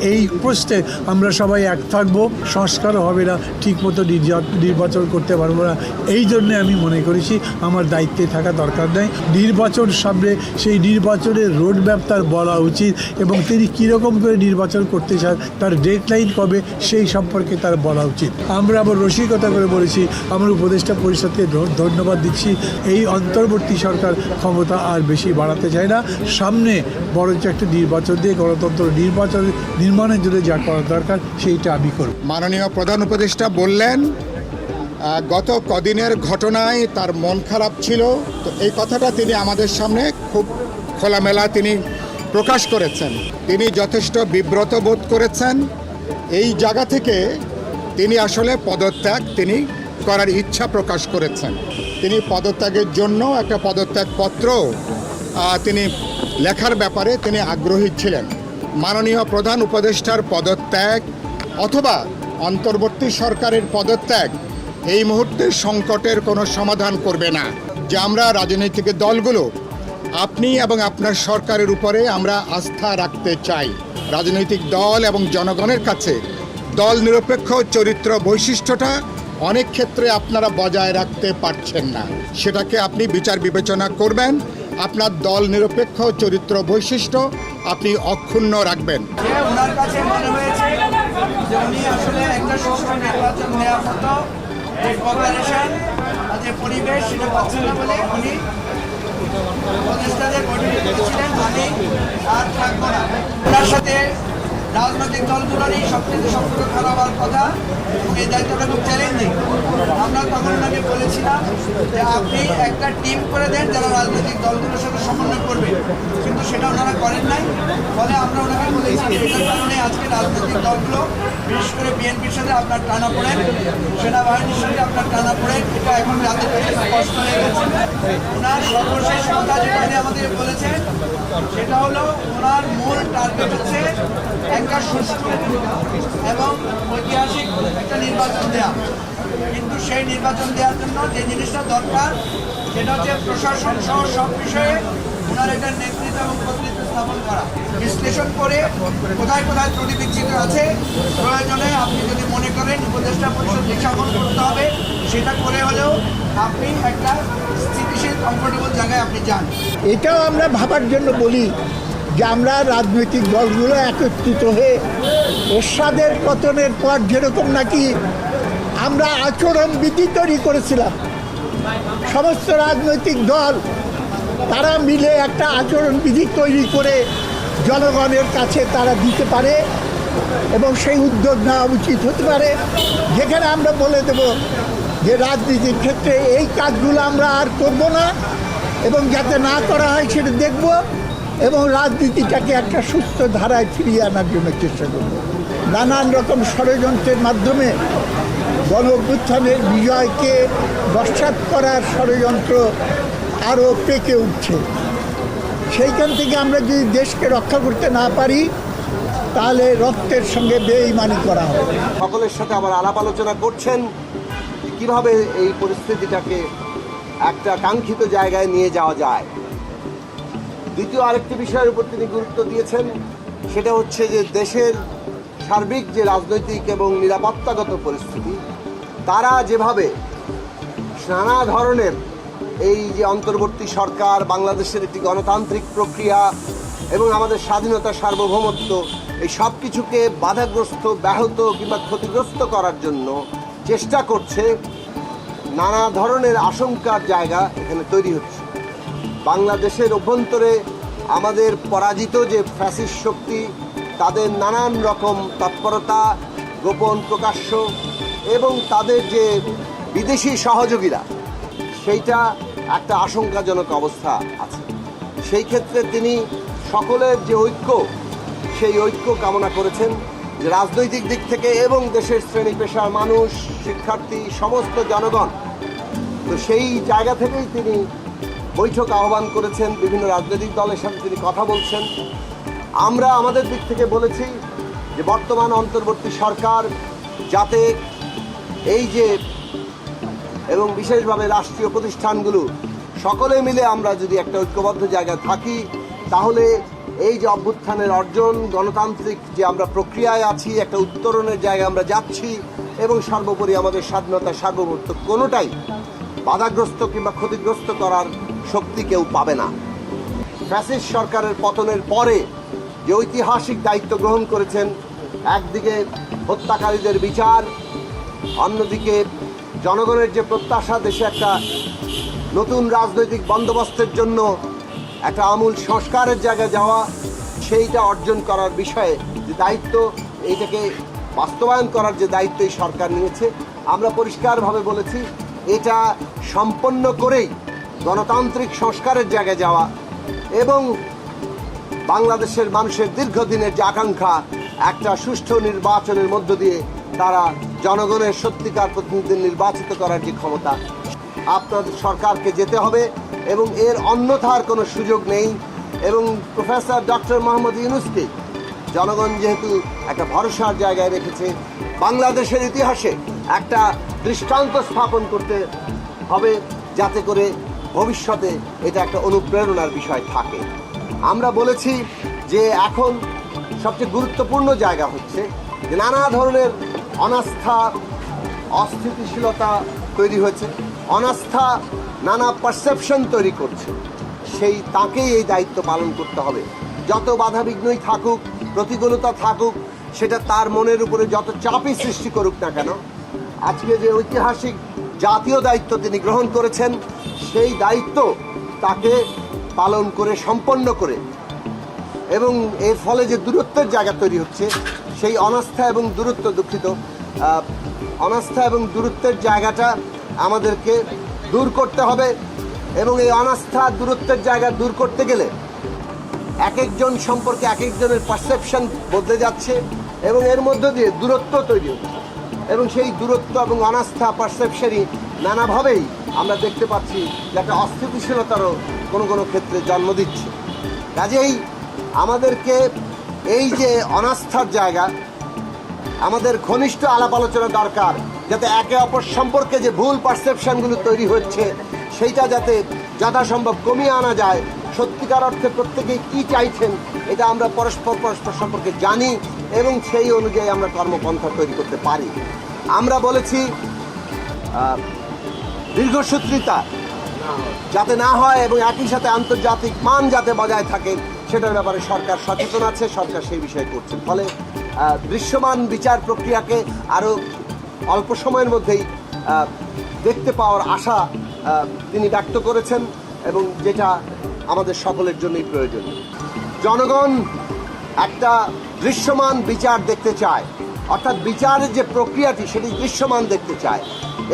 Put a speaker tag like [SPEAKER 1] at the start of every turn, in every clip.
[SPEAKER 1] এই প্রশ্নে আমরা সবাই এক থাকব, সংস্কারও হবে না, ঠিকমতো নির্যা- নির্বাচন করতে পারব না। এই জন্যে আমি মনে করেছি আমার দায়িত্বে থাকা দরকার নেই। নির্বাচন সামনে, সেই নির্বাচনের রোড ম্যাপ তার বলা উচিত এবং তিনি কীরকম করে নির্বাচন করতে চান, তার ডেডলাইন কবে, সেই সম্পর্কে তার বলা উচিত। আমরা আবার রসিকতা করে বলেছি, আমার উপদেষ্টা পরিষদকে ধন্যবাদ দিচ্ছি। এই অন্তর্বর্তী সরকার ক্ষমতা আর বেশি বাড়াতে চায় না। সামনে বরঞ্চ একটা নির্বাচন দিয়ে গণতন্ত্র নির্বাচন নির্মাণের জন্য যা করা দরকার, সেইটা আমি করব।
[SPEAKER 2] মাননীয় প্রধান উপদেষ্টা বললেন গত কদিনের ঘটনায় তার মন খারাপ ছিল। তো এই কথাটা তিনি আমাদের সামনে খুব খোলামেলা তিনি প্রকাশ করেছেন। তিনি যথেষ্ট বিব্রত বোধ করেছেন। এই জায়গা থেকে তিনি আসলে পদত্যাগ তিনি করার ইচ্ছা প্রকাশ করেছেন। তিনি পদত্যাগের জন্য একটা পদত্যাগ পত্র তিনি লেখার ব্যাপারে তিনি আগ্রহী ছিলেন। মাননীয় প্রধান উপদেষ্টার পদত্যাগ অথবা অন্তর্বর্তী সরকারের পদত্যাগ, এই মুহূর্তে সংকটের কোনো সমাধান করবে না। যে আমরা রাজনৈতিক দলগুলো, আপনি এবং আপনার সরকারের উপরে আমরা আস্থা রাখতে চাই। রাজনৈতিক দল এবং জনগণের কাছে দল নিরপেক্ষ চরিত্র বৈশিষ্ট্যটা অনেক ক্ষেত্রে আপনারা বজায় রাখতে পারছেন না। সেটাকে আপনি বিচার বিবেচনা করবেন আপনার দল নিরপেক্ষ চরিত্র বৈশিষ্ট্য আপনি অক্ষুণ্ণ রাখবেন।
[SPEAKER 3] ওনার কাছে হয়েছে উনি আসলে একটা নির্বাচন হতো যে যে পরিবেশ সেটা পাচ্ছেন না বলে উনি আমি আর থাকব না। ওনার সাথে রাজনৈতিক দলগুলোরই সবগুলো খারাপ আর কথা এবং এই দায়িত্বটা খুব চ্যালেঞ্জিং আমরা তখন ওনাকে বলেছিলাম যে আপনি একটা টিম করে দেন যারা রাজনৈতিক দলগুলোর সাথে সমন্বয় করবে। কিন্তু সেটা ওনারা করেন নাই, ফলে আমরা ওনাকে বলেছি যেটার কারণে আজকে রাজনৈতিক দলগুলো বিশেষ করে বিএনপির সাথে আপনার টানা পড়েন সেনাবাহিনীর সাথে আপনার টানা পড়েন এটা এখন কাছে স্পষ্ট হয়ে গেছে। ওনার সর্বশেষ কথা যেটা উনি আমাদের বলেছেন, সেটা হলো ওনার মূল টার্গেট হচ্ছে একটা সুষ্ঠু এবং ঐতিহাসিক একটা নির্বাচন দেওয়া কিন্তু সেই নির্বাচন দেওয়ার জন্য যে জিনিসটা দরকার, সেটা হচ্ছে প্রশাসন সহ সব বিষয়ে ওনার একটা নেতৃত্ব এবং কর্তৃত্ব স্থাপন করা। বিশ্লেষণ করে কোথায় কোথায় ত্রুটি বিচ্ছিন্ন আছে, প্রয়োজনে আপনি যদি মনে করেন উপদেষ্টা পরিষদ নিঃসাপন করতে হবে, সেটা করে হলেও আপনি একটা স্থিতিশীল কমফোর্টেবল জায়গায় আপনি যান।
[SPEAKER 4] এটাও আমরা ভাবার জন্য বলি যে আমরা রাজনৈতিক দলগুলো একত্রিত হয়ে এরশাদের পতনের পর যেরকম নাকি আমরা আচরণ বিধি তৈরি করেছিলাম। সমস্ত রাজনৈতিক দল তারা মিলে একটা আচরণ বিধি তৈরি করে জনগণের কাছে তারা দিতে পারে এবং সেই উদ্যোগ নেওয়া উচিত হতে পারে। যেখানে আমরা বলে দেব যে রাজনীতির ক্ষেত্রে এই কাজগুলো আমরা আর করব না এবং যাতে না করা হয় সেটা দেখব এবং রাজনীতিটাকে একটা সুস্থ ধারায় ফিরিয়ে আনার জন্য চেষ্টা করব। নানান রকম ষড়যন্ত্রের মাধ্যমে গণ বিজয়কে বসাত করার ষড়যন্ত্র আরও পেকে উঠছে। সেইখান থেকে আমরা যদি দেশকে রক্ষা করতে না পারি, তাহলে রক্তের সঙ্গে বেইমানি করা হবে।
[SPEAKER 5] সকলের সাথে আবার আলাপ আলোচনা করছেন, কীভাবে এই পরিস্থিতিটাকে একটা কাঙ্ক্ষিত জায়গায় নিয়ে যাওয়া যায়? দ্বিতীয় আরেকটি বিষয়ের উপর তিনি গুরুত্ব দিয়েছেন, সেটা হচ্ছে যে দেশের সার্বিক যে রাজনৈতিক এবং নিরাপত্তাগত পরিস্থিতি, তারা যেভাবে নানা ধরনের এই যে অন্তর্বর্তী সরকার, বাংলাদেশের একটি গণতান্ত্রিক প্রক্রিয়া এবং আমাদের স্বাধীনতা, সার্বভৌমত্ব, এই সব কিছুকে বাধাগ্রস্ত, ব্যাহত কিংবা ক্ষতিগ্রস্ত করার জন্য চেষ্টা করছে নানা ধরনের আশঙ্কার জায়গা এখানে তৈরি হচ্ছে। বাংলাদেশের অভ্যন্তরে আমাদের পরাজিত যে ফ্যাসিস শক্তি, তাদের নানান রকম তৎপরতা, গোপন প্রকাশ্য এবং তাদের যে বিদেশি সহযোগীরা, সেইটা একটা আশঙ্কাজনক অবস্থা আছে। সেই ক্ষেত্রে তিনি সকলের যে ঐক্য, সেই ঐক্য কামনা করেছেন। যে রাজনৈতিক দিক থেকে এবং দেশের শ্রেণি পেশার মানুষ, শিক্ষার্থী, সমস্ত জনগণ। তো সেই জায়গা থেকেই তিনি বৈঠক আহ্বান করেছেন। বিভিন্ন রাজনৈতিক দলের সাথে তিনি কথা বলছেন। আমরা আমাদের দিক থেকে বলেছি যে বর্তমান অন্তর্বর্তী সরকার যাতে এই যে এবং বিশেষভাবে রাষ্ট্রীয় প্রতিষ্ঠানগুলো, সকলে মিলে আমরা যদি একটা ঐক্যবদ্ধ জায়গায় থাকি, তাহলে এই যে অভ্যুত্থানের অর্জন, গণতান্ত্রিক যে আমরা প্রক্রিয়ায় আছি, একটা উত্তরণের জায়গায় আমরা যাচ্ছি, এবং সর্বোপরি আমাদের স্বাধীনতা সার্বভৌমত্ব কোনোটাই বাধাগ্রস্ত কিংবা ক্ষতিগ্রস্ত করার শক্তি কেউ পাবে না। ফ্যাসিস্ট সরকারের পতনের পরে যে ঐতিহাসিক দায়িত্ব গ্রহণ করেছেন, একদিকে হত্যাকারীদের বিচার, অন্যদিকে জনগণের যে প্রত্যাশা, দেশে একটা নতুন রাজনৈতিক বন্দোবস্তের জন্য একটা আমূল সংস্কারের জায়গায় যাওয়া, সেইটা অর্জন করার বিষয়ে যে দায়িত্ব, এইটাকে বাস্তবায়ন করার যে দায়িত্ব এই সরকার নিয়েছে, আমরা পরিষ্কারভাবে বলেছি, এটা সম্পন্ন করেই গণতান্ত্রিক সংস্কারের জায়গায় যাওয়া এবং বাংলাদেশের মানুষের দীর্ঘদিনের যে আকাঙ্ক্ষা, একটা সুষ্ঠু নির্বাচনের মধ্য দিয়ে তারা জনগণের সত্যিকার প্রতিনিধিদের নির্বাচিত করার যে ক্ষমতা আপনাদের সরকারকে যেতে হবে এবং এর অন্যথার কোনো সুযোগ নেই এবং প্রফেসর ডক্টর মোহাম্মদ ইউনুসকে জনগণ যেহেতু একটা ভরসার জায়গায় রেখেছে, বাংলাদেশের ইতিহাসে একটা দৃষ্টান্ত স্থাপন করতে হবে যাতে করে ভবিষ্যতে এটা একটা অনুপ্রেরণার বিষয় থাকে। আমরা বলেছি যে এখন সবচেয়ে গুরুত্বপূর্ণ জায়গা হচ্ছে নানা ধরনের অনাস্থা, অস্থিতিশীলতা তৈরি হয়েছে। অনাস্থা নানা পারসেপশন তৈরি করছে। সেই তাকেই এই দায়িত্ব পালন করতে হবে। যত বাধাবিঘ্নই থাকুক, প্রতিকূলতা থাকুক, সেটা তার মনের উপরে যত চাপই সৃষ্টি করুক না কেন, আজকে যে ঐতিহাসিক জাতীয় দায়িত্ব তিনি গ্রহণ করেছেন, সেই দায়িত্ব তাকে পালন করে, সম্পন্ন করে। এবং এর ফলে যে দূরত্বের জায়গা তৈরি হচ্ছে সেই অনাস্থা এবং দূরত্ব দুঃখিত। অনাস্থা এবং দূরত্বের জায়গাটা আমাদেরকে দূর করতে হবে এবং এই অনাস্থা, দূরত্বের জায়গা দূর করতে গেলে এক একজন সম্পর্কে এক একজনের পারসেপশন বদলে যাচ্ছে এবং এর মধ্য দিয়ে দূরত্ব তৈরি হচ্ছে। এবং সেই দূরত্ব এবং অনাস্থা পারসেপশনই নানাভাবেই আমরা দেখতে পাচ্ছি যে একটা অস্থিতিশীলতারও কোনো কোনো ক্ষেত্রে জন্ম দিচ্ছে। কাজেই আমাদেরকে এই যে অনাস্থার জায়গা, আমাদের ঘনিষ্ঠ আলাপ আলোচনা দরকার, যাতে একে অপর সম্পর্কে যে ভুল পারসেপশনগুলো তৈরি হচ্ছে, সেইটা যাতে যথাসম্ভব কমিয়ে আনা যায়। সত্যিকার অর্থে প্রত্যেকেই কী চাইছেন, এটা আমরা পরস্পর পরস্পর সম্পর্কে জানি এবং সেই অনুযায়ী আমরা কর্মপন্থা তৈরি করতে পারি। আমরা বলেছি দীর্ঘসূত্রিতা, যাতে না হয় এবং একই সাথে আন্তর্জাতিক মান যাতে বজায় থাকে সেটার ব্যাপারে সরকার সচেতন আছে, সরকার সেই বিষয়ে করছে। ফলে দৃশ্যমান বিচার প্রক্রিয়াকে আরও অল্প সময়ের মধ্যেই দেখতে পাওয়ার আশা তিনি ব্যক্ত করেছেন এবং যেটা আমাদের সকলের জন্যই প্রয়োজনীয়। জনগণ একটা দৃশ্যমান বিচার দেখতে চায়। অর্থাৎ বিচারের যে প্রক্রিয়াটি, সেটি দৃশ্যমান দেখতে চায়।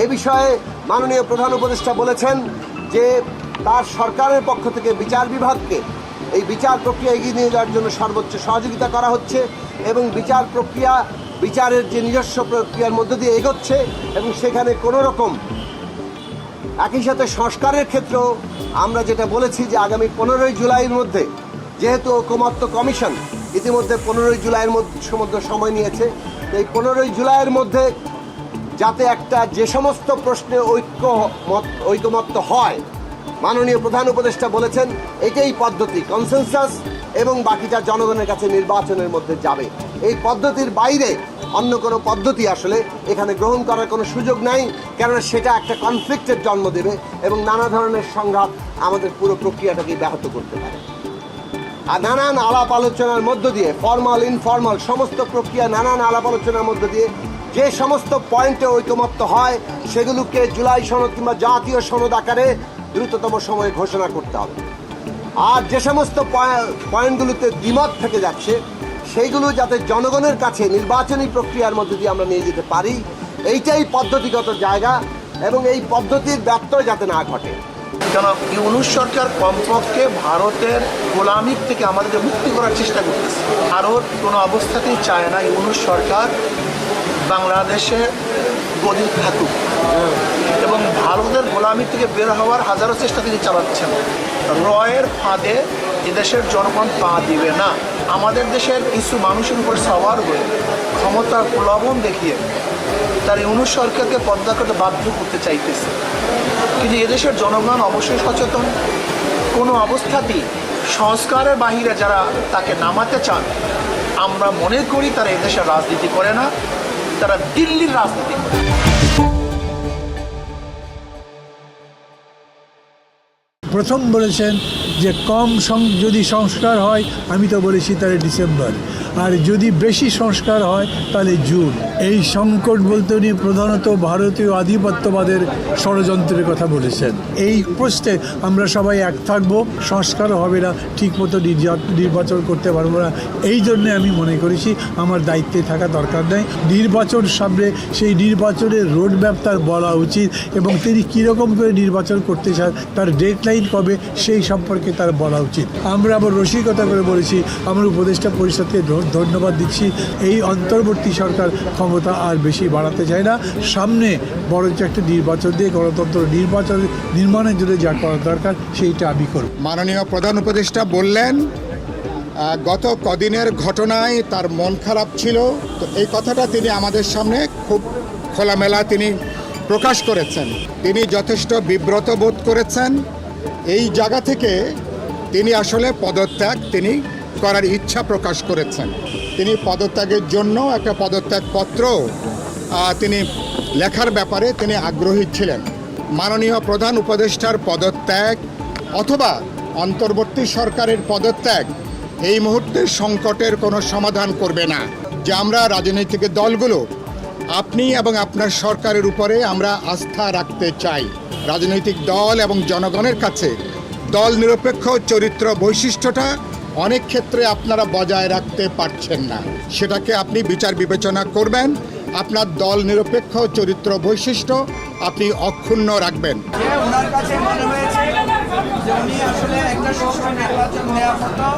[SPEAKER 5] এ বিষয়ে মাননীয় প্রধান উপদেষ্টা বলেছেন যে, তার সরকারের পক্ষ থেকে বিচার বিভাগকে এই বিচার প্রক্রিয়া এগিয়ে নিয়ে যাওয়ার জন্য সর্বোচ্চ সহযোগিতা করা হচ্ছে এবং বিচার প্রক্রিয়া, বিচারের যে নিজস্ব প্রক্রিয়ার মধ্য দিয়ে এগোচ্ছে এবং সেখানে কোনো রকম একই সাথে সংস্কারের ক্ষেত্রেও আমরা যেটা বলেছি যে আগামী পনেরোই জুলাইয়ের মধ্যে, যেহেতু ঐকমত্য কমিশন ইতিমধ্যে পনেরোই জুলাইয়ের মধ্যে সময় নিয়েছে এই পনেরোই জুলাইয়ের মধ্যে যাতে একটা যে সমস্ত প্রশ্নে ঐক্য মত ঐকমত্য হয় মাননীয় প্রধান উপদেষ্টা বলেছেন, এটাই পদ্ধতি কনসেনসাস এবং বাকিটা জনগণের কাছে নির্বাচনের মধ্যে যাবে। এই পদ্ধতির বাইরে অন্য কোনো পদ্ধতি আসলে এখানে গ্রহণ করার কোনো সুযোগ নাই, কেননা সেটা একটা কনফ্লিক্টের জন্ম দেবে এবং নানা ধরনের সংঘাত আমাদের পুরো প্রক্রিয়াটাকে ব্যাহত করতে পারে। আর নানান আলাপ আলোচনার মধ্য দিয়ে ফর্মাল ইনফর্মাল সমস্ত প্রক্রিয়া নানান আলাপ আলোচনার মধ্য দিয়ে, যে সমস্ত পয়েন্টে ঐকমত্য হয়, সেগুলোকে জুলাই সনদ কিংবা জাতীয় সনদ আকারে দ্রুততম সময়ে ঘোষণা করতে হবে। আর যে সমস্ত পয়ে- পয়েন্টগুলোতে দ্বিমত থেকে যাচ্ছে সেইগুলো যাতে জনগণের কাছে নির্বাচনী প্রক্রিয়ার মধ্যে দিয়ে আমরা নিয়ে যেতে পারি এইটাই পদ্ধতিগত জায়গা এবং এই পদ্ধতির ব্যত্যয় যাতে না ঘটে।
[SPEAKER 6] কেন ইউনুস সরকার কমপক্ষে ভারতের গোলামির থেকে আমাদেরকে মুক্তি করার চেষ্টা করতেছে। ভারত কোনো অবস্থাতেই চায় না ইউনুস সরকার বাংলাদেশে গদি থাকুক। এবং ভারতের গোলামি থেকে বের হওয়ার হাজারো চেষ্টা তিনি চালাচ্ছেন। রয়ের ফাঁদে এদেশের জনগণ পা দিবে না। আমাদের দেশের কিছু মানুষের উপর সওয়ার হয়ে ক্ষমতার প্রলোভন দেখিয়ে তার ইউনুস সরকারকে পদ্মা করতে বাধ্য করতে চাইতেছে। কিন্তু এদেশের জনগণ অবশ্যই সচেতন। কোনো অবস্থাতেই সংস্কারের বাহিরে যারা তাকে নামাতে চান, আমরা মনে করি তারা এদেশের রাজনীতি করে না, তারা দিল্লির রাজনীতি করে।
[SPEAKER 1] প্রথম বলেছেন যে কম যদি সংস্কার হয় আমি তো বলেছি তাহলে ডিসেম্বর। আর যদি বেশি সংস্কার হয়, তাহলে জুন। এই সংকট বলতে উনি প্রধানত ভারতীয় আধিপত্যবাদের ষড়যন্ত্রের কথা বলেছেন। এই প্রশ্নে আমরা সবাই এক থাকব, সংস্কার হবে না, ঠিকমতো নির্বাচন করতে পারব না। এই জন্যে আমি মনে করেছি, আমার দায়িত্বে থাকা দরকার নেই। নির্বাচন সামনে সেই নির্বাচনের রোডম্যাপ তার বলা উচিত এবং তিনি কীরকম করে নির্বাচন করতে চান, তার ডেডলাইন কবে, সেই সম্পর্কে তার বলা উচিত। আমরা আবার রসিকতা করে বলেছি, আমার উপদেষ্টা পরিষদকে ধন্যবাদ দিচ্ছি। এই অন্তর্বর্তী সরকার ক্ষমতা আর বেশি বাড়াতে চায় না। সামনে বরঞ্চ একটা নির্বাচন দিয়ে গণতন্ত্র নির্বাচন নির্মাণের জন্য যা করা দরকার, সেইটা আমি করব।
[SPEAKER 2] মাননীয় প্রধান উপদেষ্টা বললেন গত কদিনের ঘটনায় তার মন খারাপ ছিল। তো এই কথাটা তিনি আমাদের সামনে খুব খোলামেলা তিনি প্রকাশ করেছেন। তিনি যথেষ্ট বিব্রত বোধ করেছেন। এই জায়গা থেকে তিনি আসলে পদত্যাগ তিনি করার ইচ্ছা প্রকাশ করেছেন। তিনি পদত্যাগের জন্য একটা পদত্যাগ পত্র তিনি লেখার ব্যাপারে তিনি আগ্রহী ছিলেন। মাননীয় প্রধান উপদেষ্টার পদত্যাগ অথবা অন্তর্বর্তী সরকারের পদত্যাগ এই মুহূর্তে সংকটের কোনো সমাধান করবে না। যে আমরা রাজনৈতিক দলগুলো, আপনি এবং আপনার সরকারের উপরে আমরা আস্থা রাখতে চাই। রাজনৈতিক দল এবং জনগণের কাছে দল নিরপেক্ষ চরিত্র বৈশিষ্ট্যটা অনেক ক্ষেত্রে আপনারা বজায় রাখতে পারছেন না। সেটাকে আপনি বিচার বিবেচনা করবেন, আপনার দল নিরপেক্ষ চরিত্র বৈশিষ্ট্য আপনি অক্ষুণ্ণ রাখবেন।
[SPEAKER 3] যে ওনার কাছে মনে হয়েছে যে উনি আসলে একটা সুষ্ঠু নির্বাচন দেওয়ার মতো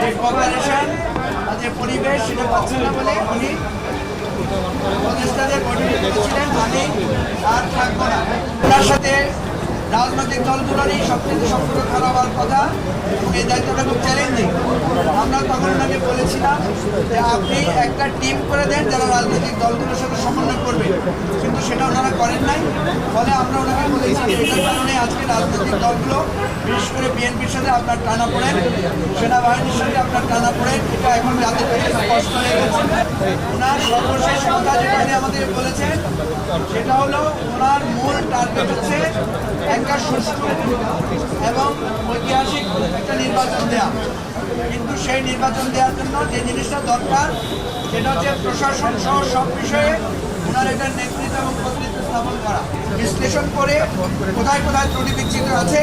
[SPEAKER 3] যে কোপারেশন যে পরিবেশ সেটা পাচ্ছেন না বলে উনি বলেছিলেন, আমি আর থাকব না। ওনার সাথে রাজনৈতিক দলগুলোরই সম্পর্ক খারাপ হওয়ার কথা এবং এই দায়িত্বটা খুব চ্যালেঞ্জিং আমরা তখন ওনাকে বলেছিলাম যে আপনি একটা টিম করে দেন যারা রাজনৈতিক দলগুলোর সাথে সমন্বয় করবে। কিন্তু সেটা ওনারা করেন নাই। ফলে আমরা ওনাকে বলেছি এটার কারণে আজকে রাজনৈতিক দলগুলো, বিশেষ করে বিএনপির সাথে আপনার টানা পড়েন, সেনাবাহিনীর সাথে আপনার টানা পড়েন, এটা এখন যাদের কাছে স্পষ্ট হয়ে গেছে। ওনার সর্বশেষ কথা যেটা আমাদের বলেছেন, সেটা হলো ওনার মূল টার্গেট হচ্ছে একটা সুষ্ঠু এবং ঐতিহাসিক একটা নির্বাচন দেওয়া কিন্তু সেই নির্বাচন দেওয়ার জন্য যে জিনিসটা দরকার, সেটা হচ্ছে প্রশাসন সহ সব বিষয়ে ওনার একটা নেতৃত্ব এবং কর্তৃত্ব স্থাপন করা। বিশ্লেষণ করে কোথায় কোথায় ত্রুটি বিচ্ছিন্ন আছে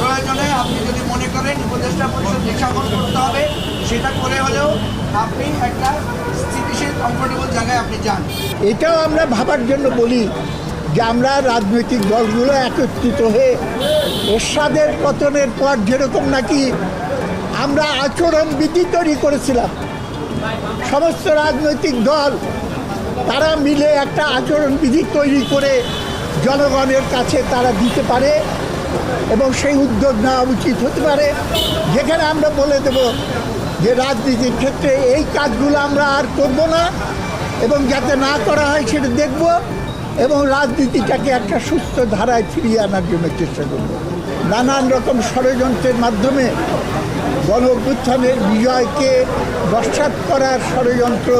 [SPEAKER 3] প্রয়োজনে আপনি যদি মনে করেন উপদেষ্টা পরিষদ নিশাপন করতে হবে, সেটা করে হলেও আপনি একটা স্থিতিশীল কমফোর্টেবল জায়গায় আপনি যান।
[SPEAKER 4] এটাও আমরা ভাবার জন্য বলি যে আমরা রাজনৈতিক দলগুলো একত্রিত হয়ে এরশাদের পতনের পর যেরকম নাকি আমরা আচরণ বিধি তৈরি করেছিলাম। সমস্ত রাজনৈতিক দল, তারা মিলে একটা আচরণ বিধি তৈরি করে জনগণের কাছে তারা দিতে পারে এবং সেই উদ্যোগ নেওয়া উচিত হতে পারে। যেখানে আমরা বলে দেব যে রাজনীতির ক্ষেত্রে এই কাজগুলো আমরা আর করব না এবং যাতে না করা হয় সেটা দেখব। এবং রাজনীতিটাকে একটা সুস্থ ধারায় ফিরিয়ে আনার জন্য চেষ্টা করব। নানান রকম ষড়যন্ত্রের মাধ্যমে গণ বিজয়কে বর্ষাত করার ষড়যন্ত্র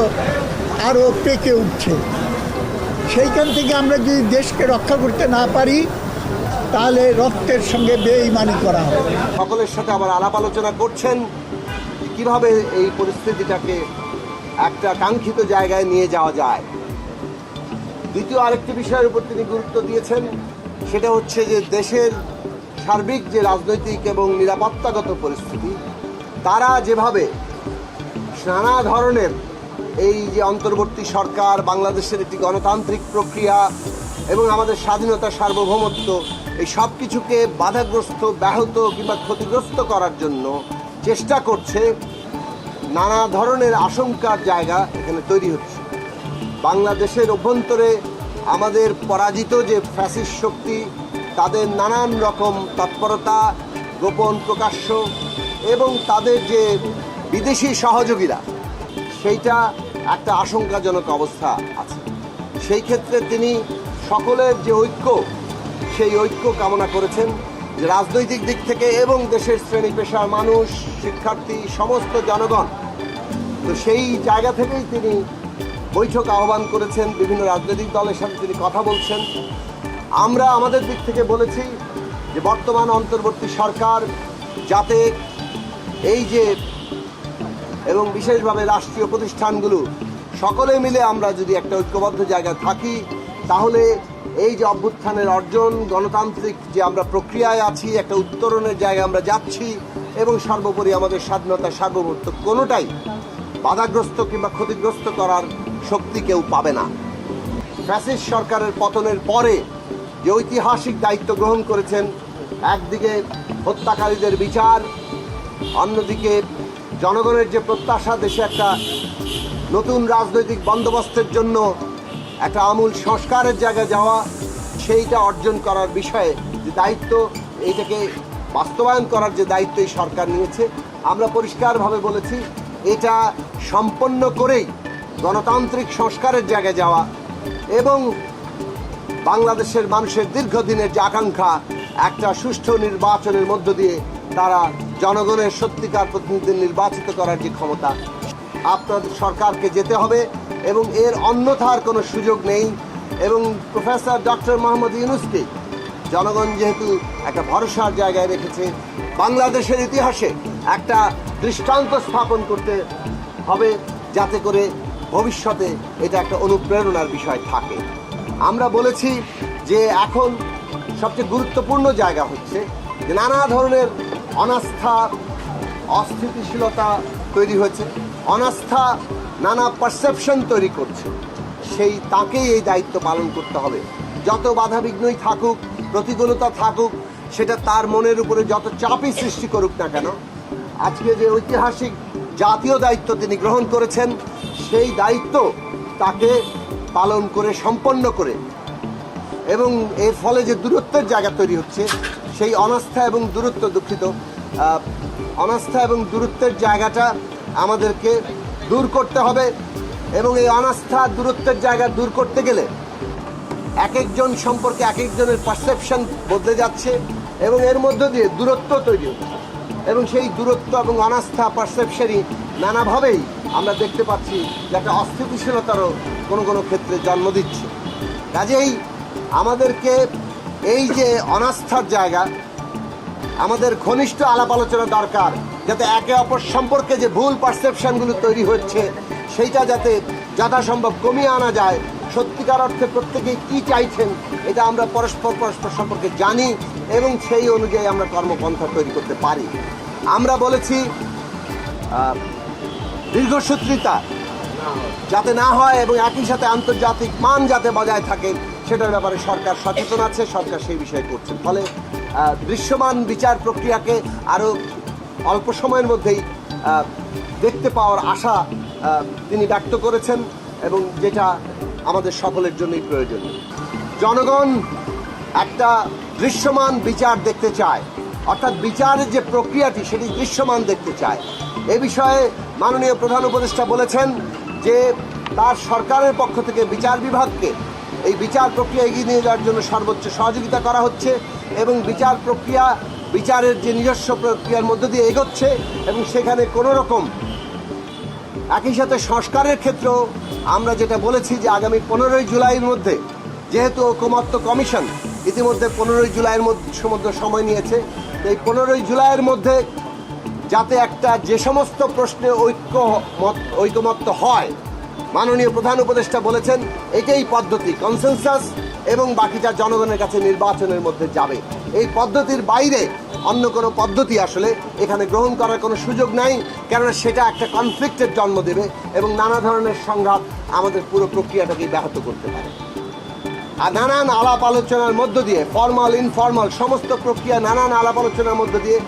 [SPEAKER 4] আরও পেকে উঠছে। সেইখান থেকে আমরা যদি দেশকে রক্ষা করতে না পারি, তাহলে রক্তের সঙ্গে বেইমানি করা হবে।
[SPEAKER 5] সকলের সাথে আবার আলাপ আলোচনা করছেন, কীভাবে এই পরিস্থিতিটাকে একটা কাঙ্ক্ষিত জায়গায় নিয়ে যাওয়া যায়? দ্বিতীয় আরেকটি বিষয়ের উপর তিনি গুরুত্ব দিয়েছেন, সেটা হচ্ছে যে দেশের সার্বিক যে রাজনৈতিক এবং নিরাপত্তাগত পরিস্থিতি, তারা যেভাবে নানা ধরনের এই যে অন্তর্বর্তী সরকার, বাংলাদেশের একটি গণতান্ত্রিক প্রক্রিয়া এবং আমাদের স্বাধীনতা, সার্বভৌমত্ব, এই সব কিছুকে বাধাগ্রস্ত, ব্যাহত কিংবা ক্ষতিগ্রস্ত করার জন্য চেষ্টা করছে, নানা ধরনের আশঙ্কার জায়গা এখানে তৈরি হচ্ছে। বাংলাদেশের অভ্যন্তরে আমাদের পরাজিত যে ফ্যাসিস শক্তি, তাদের নানান রকম তৎপরতা, গোপন প্রকাশ্য এবং তাদের যে বিদেশি সহযোগীরা, সেইটা একটা আশঙ্কাজনক অবস্থা আছে। সেই ক্ষেত্রে তিনি সকলের যে ঐক্য, সেই ঐক্য কামনা করেছেন। যে রাজনৈতিক দিক থেকে এবং দেশের শ্রেণি পেশার মানুষ, শিক্ষার্থী, সমস্ত জনগণ, তো সেই জায়গা থেকেই তিনি বৈঠক আহ্বান করেছেন বিভিন্ন রাজনৈতিক দলের সাথে তিনি কথা বলছেন। আমরা আমাদের দিক থেকে বলেছি যে বর্তমান অন্তর্বর্তী সরকার যাতে এই যে এবং বিশেষভাবে রাষ্ট্রীয় প্রতিষ্ঠানগুলো সকলে মিলে আমরা যদি একটা ঐক্যবদ্ধ জায়গায় থাকি, তাহলে এই যে অভ্যুত্থানের অর্জন, গণতান্ত্রিক যে আমরা প্রক্রিয়ায় আছি, একটা উত্তরণের জায়গায় আমরা যাচ্ছি এবং সর্বোপরি আমাদের স্বাধীনতা সার্বভৌমত্ব কোনোটাই বাধাগ্রস্ত কিংবা ক্ষতিগ্রস্ত করার শক্তি কেউ পাবে না। ফ্যাসিস্ট সরকারের পতনের পরে যে ঐতিহাসিক দায়িত্ব গ্রহণ করেছেন, একদিকে হত্যাকারীদের বিচার, অন্যদিকে জনগণের যে প্রত্যাশা, দেশে একটা নতুন রাজনৈতিক বন্দোবস্তের জন্য একটা আমূল সংস্কারের জায়গায় যাওয়া, সেইটা অর্জন করার বিষয়ে যে দায়িত্ব, এইটাকে বাস্তবায়ন করার যে দায়িত্ব এই সরকার নিয়েছে, আমরা পরিষ্কারভাবে বলেছি, এটা সম্পন্ন করেই গণতান্ত্রিক সংস্কারের জায়গায় যাওয়া এবং বাংলাদেশের মানুষের দীর্ঘদিনের যে আকাঙ্ক্ষা, একটা সুষ্ঠু নির্বাচনের মধ্য দিয়ে তারা জনগণের সত্যিকার প্রতিনিধি নির্বাচিত করার যে ক্ষমতা, আপনাদের সরকারকে যেতে হবে এবং এর অন্যথার কোনো সুযোগ নেই এবং প্রফেসর ডক্টর মোহাম্মদ ইউনুসকে জনগণ যেহেতু একটা ভরসার জায়গায় রেখেছে, বাংলাদেশের ইতিহাসে একটা দৃষ্টান্ত স্থাপন করতে হবে যাতে করে ভবিষ্যতে এটা একটা অনুপ্রেরণার বিষয় থাকে। আমরা বলেছি যে এখন সবচেয়ে গুরুত্বপূর্ণ জায়গা হচ্ছে যে নানা ধরনের অনাস্থা, অস্থিতিশীলতা তৈরি হয়েছে অনাস্থা, নানা পারসেপশন তৈরি করছে। সেই তাকেই এই দায়িত্ব পালন করতে হবে। যত বাধাবিঘ্নই থাকুক, প্রতিকূলতা থাকুক, সেটা তার মনের উপরে যত চাপই সৃষ্টি করুক না কেন, আজকে যে ঐতিহাসিক জাতীয় দায়িত্ব তিনি গ্রহণ করেছেন, সেই দায়িত্ব তাকে পালন করে, সম্পন্ন করে। এবং এর ফলে যে দূরত্বের জায়গা তৈরি হচ্ছে, সেই অনাস্থা এবং দূরত্ব দুঃখিত। অনাস্থা এবং দূরত্বের জায়গাটা আমাদেরকে দূর করতে হবে এবং এই অনাস্থা, দূরত্বের জায়গা দূর করতে গেলে এক একজন সম্পর্কে এক একজনের পারসেপশন বদলে যাচ্ছে এবং এর মধ্য দিয়ে দূরত্ব তৈরি হচ্ছে। এবং সেই দূরত্ব এবং অনাস্থা পারসেপশনই নানাভাবেই আমরা দেখতে পাচ্ছি যে একটা অস্থিতিশীলতারও কোনো কোনো ক্ষেত্রে জন্ম দিচ্ছে। কাজেই আমাদেরকে এই যে অনাস্থার জায়গা, আমাদের ঘনিষ্ঠ আলাপ আলোচনা দরকার, যাতে একে অপর সম্পর্কে যে ভুল পারসেপশনগুলো তৈরি হচ্ছে, সেইটা যাতে যথাসম্ভব কমিয়ে আনা যায়। সত্যিকার অর্থে প্রত্যেকেই কী চাইছেন, এটা আমরা পরস্পর পরস্পর সম্পর্কে জানি। এবং সেই অনুযায়ী আমরা কর্মপন্থা তৈরি করতে পারি। আমরা বলেছি দীর্ঘসূত্রিতা যাতে না হয় এবং একই সাথে আন্তর্জাতিক মান যাতে বজায় থাকে, সেটার ব্যাপারে সরকার সচেতন আছে, সরকার সেই বিষয়ে করছে। ফলে দৃশ্যমান বিচার প্রক্রিয়াকে আরও অল্প সময়ের মধ্যেই দেখতে পাওয়ার আশা তিনি ব্যক্ত করেছেন এবং যেটা আমাদের সকলের জন্যই প্রয়োজনীয়। জনগণ একটা দৃশ্যমান বিচার দেখতে চায়। অর্থাৎ বিচারের যে প্রক্রিয়াটি সেটি দৃশ্যমান দেখতে চায়। এ বিষয়ে মাননীয় প্রধান উপদেষ্টা বলেছেন যে, তার সরকারের পক্ষ থেকে বিচার বিভাগকে এই বিচার প্রক্রিয়া এগিয়ে নিয়ে যাওয়ার জন্য সর্বোচ্চ সহযোগিতা করা হচ্ছে এবং বিচার প্রক্রিয়া, বিচারের যে নিজস্ব প্রক্রিয়ার মধ্য দিয়ে এগোচ্ছে এবং সেখানে কোনো রকম একই সাথে সংস্কারের ক্ষেত্রেও আমরা যেটা বলেছি যে, আগামী পনেরোই জুলাইয়ের মধ্যে যেহেতু ঐকমত্য কমিশন ইতিমধ্যে পনেরোই জুলাইয়ের মধ্যে সময় নিয়েছে। এই পনেরোই জুলাইয়ের মধ্যে যাতে একটা যে সমস্ত প্রশ্নে ঐক্য মত ঐকমত্য হয়, মাননীয় প্রধান উপদেষ্টা বলেছেন, এটাই পদ্ধতি কনসেনসাস এবং বাকিটা জনগণের কাছে নির্বাচনের মধ্যে যাবে। এই পদ্ধতির বাইরে অন্য কোনো পদ্ধতি আসলে এখানে গ্রহণ করার কোনো সুযোগ নাই, কেননা সেটা একটা কনফ্লিক্টের জন্ম দেবে এবং নানা ধরনের সংঘাত আমাদের পুরো প্রক্রিয়াটাকে ব্যাহত করতে পারে। আর নানান আলাপ আলোচনার মধ্য দিয়ে ফর্মাল ইনফর্মাল সমস্ত প্রক্রিয়া নানান আলাপ আলোচনার মধ্য দিয়ে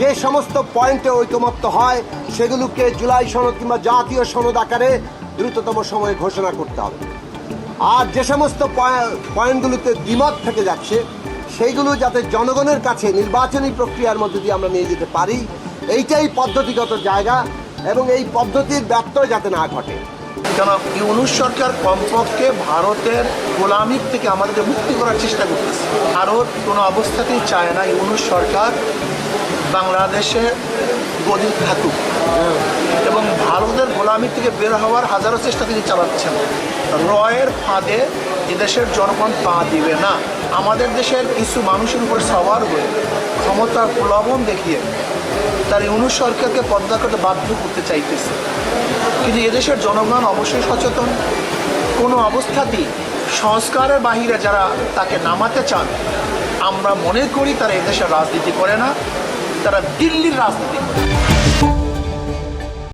[SPEAKER 5] যে সমস্ত পয়েন্টে ঐকমত্য হয়, সেগুলোকে জুলাই সনদ কিংবা জাতীয় সনদ আকারে দ্রুততম সময়ে ঘোষণা করতে হবে। আর যে সমস্ত পয়েন্টগুলোতে দ্বিমত থেকে যাচ্ছে, সেইগুলো যাতে জনগণের কাছে নির্বাচনী প্রক্রিয়ার মধ্যে দিয়ে আমরা নিয়ে যেতে পারি, এইটাই পদ্ধতিগত জায়গা এবং এই পদ্ধতির ব্যত্যয় যাতে না ঘটে।
[SPEAKER 6] কেন ইউনুস সরকার কমপক্ষে ভারতের গোলামির থেকে আমাদেরকে মুক্তি করার চেষ্টা করতেছে। ভারত কোনো অবস্থাতেই চায় না ইউনুস সরকার বাংলাদেশে গদির থাকুক। এবং ভারতের গোলামি থেকে বের হওয়ার হাজারো চেষ্টা তিনি চালাচ্ছেন। রয়ের ফাঁদে এদেশের জনগণ পা দিবে না। আমাদের দেশের কিছু মানুষের উপর সবার হয়ে ক্ষমতার প্রলোভন দেখিয়ে তার ইউনুস সরকারকে পদ্মা করতে বাধ্য করতে চাইতেছে। কিন্তু এদেশের জনগণ অবশ্যই সচেতন। কোনো অবস্থাতেই সংস্কারের বাহিরে যারা তাকে নামাতে চান, আমরা মনে করি তারা এদেশের রাজনীতি করে না, তারা দিল্লির রাজনীতি করে।